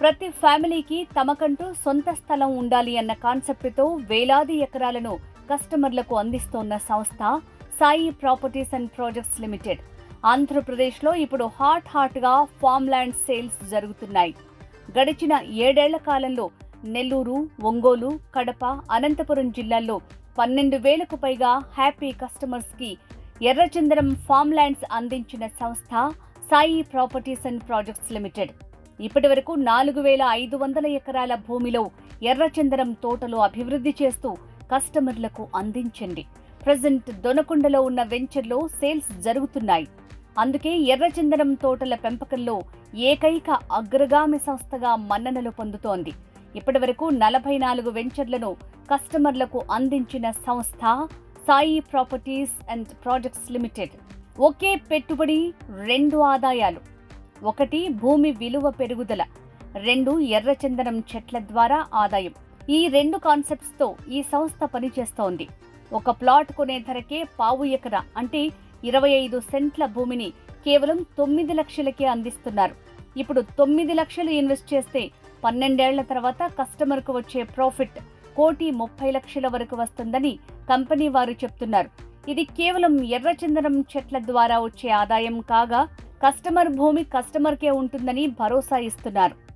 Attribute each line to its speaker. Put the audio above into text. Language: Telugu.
Speaker 1: ప్రతి ఫ్యామిలీకి తమకంటూ సొంత స్థలం ఉండాలి అన్న కాన్సెప్ట్తో వేలాది ఎకరాలను కస్టమర్లకు అందిస్తోన్న సంస్థ Sai properties and projects limited. ఆంధ్రప్రదేశ్లో ఇప్పుడు హాట్ హాట్గా ఫామ్ ల్యాండ్ సేల్స్ జరుగుతున్నాయి. గడిచిన ఏడేళ్ళ కాలంలో నెల్లూరు ఒంగోలు కడప అనంతపురం జిల్లాల్లో పన్నెండు వేలకు పైగా హ్యాపీ కస్టమర్స్కి ఎర్రచందనం ఫామ్ ల్యాండ్స్ అందించిన సంస్థ Sai properties and projects limited. ఇప్పటి వరకు నాలుగు వేల ఐదు వందల ఎకరాల భూమిలో ఎర్రచందనం తోటలు అభివృద్ధి చేస్తూ కస్టమర్లకు అందించండి. ప్రజెంట్ దొనకొండలో ఉన్న వెంచర్లో సేల్స్ జరుగుతున్నాయి. అందుకే ఎర్రచందనం తోటల పెంపకంలో ఏకైక అగ్రగామి సంస్థగా మన్ననలు పొందుతోంది. ఇప్పటి వరకు నలభై నాలుగు వెంచర్లను కస్టమర్లకు అందించిన సంస్థ Sai properties and projects limited. ఒకే పెట్టుబడి రెండు ఆదాయాలు. ఒకటి భూమి విలువ పెరుగుదల రెండు ఎర్రచందనం చెట్ల ద్వారా ఆదాయం. ఈ రెండు కాన్సెప్ట్స్తో ఈ సంస్థ పనిచేస్తోంది. ఒక ప్లాట్ కొనే ధరకే పావు ఎకరా అంటే ఇరవై ఐదు సెంట్ల భూమిని కేవలం తొమ్మిది లక్షలకే అందిస్తున్నారు. ఇప్పుడు తొమ్మిది లక్షలు ఇన్వెస్ట్ చేస్తే పన్నెండేళ్ళ తర్వాత కస్టమర్కు వచ్చే ప్రాఫిట్ కోటి ముప్పై లక్షల వరకు వస్తుందని కంపెనీ వారు చెప్తున్నారు. ఇది కేవలం ఎర్రచందనం చెట్ల ద్వారా వచ్చే ఆదాయం కాగా కస్టమర్ భూమి కస్టమర్కే ఉంటుందని భరోసా ఇస్తున్నారు.